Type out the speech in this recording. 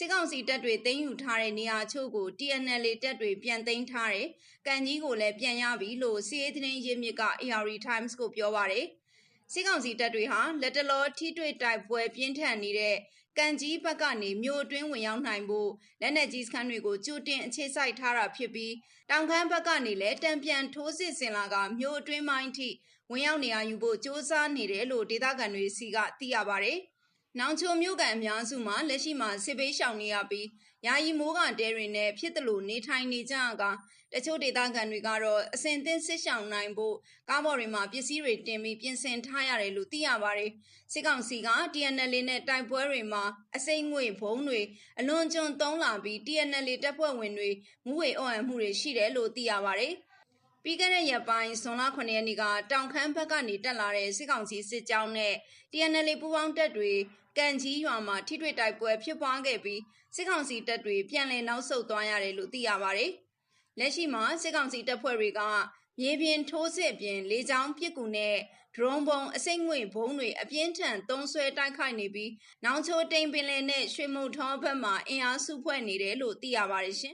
စစ်ကောင်စီတပ်တွေသိမ်းယူထားတဲ့နေရာချို့ကို TNL တပ်တွေပြန်သိမ်းထားတယ်။ကံကြီးကိုလည်းပြန်ရပြီလို့စီးရေးသတင်းရင်းမြစ်က AR Times ကိုပြောပါတယ်။စစ်ကောင်စီတပ်တွေဟာလက်တလောထိတွေ့တိုက်ပွဲပြင်းထန်နေတဲ့ကံကြီးဘက်ကနေမြို့အတွင်းဝင်ရောက်နိုင်ဖို့လက်နက်ကြီးစခန်းတွေကိုကြိုတင်အခြေစိုက်ထားတာဖြစ်ပြီးတောင်ခမ်းဘက်ကနေလည်းတံပြန်ထိုးစစ်ဆင်လာကမြို့အတွင်းပိုင်းထိဝင်ရောက်နေရယူဖို့စ조사နေတယ်လို့ဒေသခံတွေစီကသိရပါတယ်။ နောင်ချိုမြို့ကန်အများစုမှာလက်ရှိမှာစစ်ပေးရှောင်နေရပြီးယာယီမိုးကန်တဲတွေနဲ့ဖြစ်တယ်လို့နေထိုင်နေကြကတချို့ဒေသခံတွေကတော့အစင်သင်းစစ်ရှောင်နိုင်ဖို့ကားပေါ်တွေမှာပစ္စည်းတွေတင်ပြီးပြင်ဆင်ထားရတယ်လို့သိရပါတယ်။စစ်ကောင်စီက TNL နဲ့တိုက်ပွဲတွေမှာအစိမ့်ငွေဘုံတွေအလွန်ကျွံသုံးလာပြီး TNL တပ်ဖွဲ့ဝင်တွေမူဝေအော်အံမှုတွေရှိတယ်လို့သိရပါတယ်။ ပြီးခဲ့တဲ့ရက်ပိုင်းဇွန်လ9ရက်နေ့ကတောင်ခမ်းဘက်ကနေတက်လာတဲ့စစ်ကောင်စီစစ်ကြောင်းနဲ့ TNL ပူးပေါင်းတပ်တွေကံကြီးရွာမှာထိတွေ့တိုက်ပွဲဖြစ်ပွားခဲ့ပြီးစစ်ကောင်စီတပ်တွေပြန်လည်နောက်ဆုတ်သွားရတယ်လို့သိရပါတယ်။လက်ရှိမှာစစ်ကောင်စီတပ်ဖွဲ့တွေကမြေပြင်ထိုးစစ်ပြင်လေကြောင်းပစ်ကူနဲ့ဒရုန်းဘုံအစိမ့်ငွေဘုံတွေအပြင်းထန်သုံးဆွဲတိုက်ခိုက်နေပြီးနောင်ချိုတိန်ပင်လယ်နဲ့ရွှေမုတ်ထောဘက်မှာအင်အားစုဖွဲ့နေတယ်လို့သိရပါတယ်ရှင်